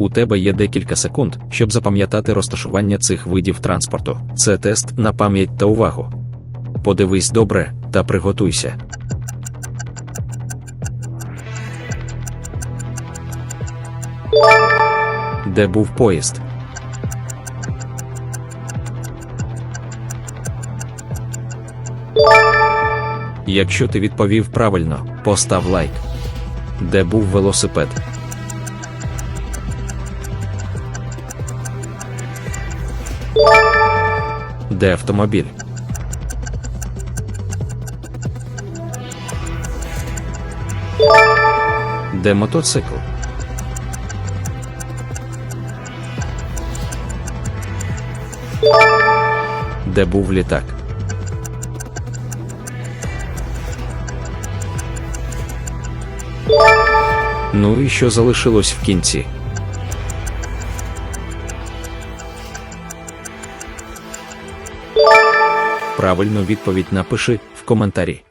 У тебе є декілька секунд, щоб запам'ятати розташування цих видів транспорту. Це тест на пам'ять та увагу. Подивись добре та приготуйся. Де був поїзд? Якщо ти відповів правильно, постав лайк. Де був велосипед? Де автомобіль? Де мотоцикл? Де був літак? Ну і що залишилось в кінці? Правильну відповідь напиши в коментарі.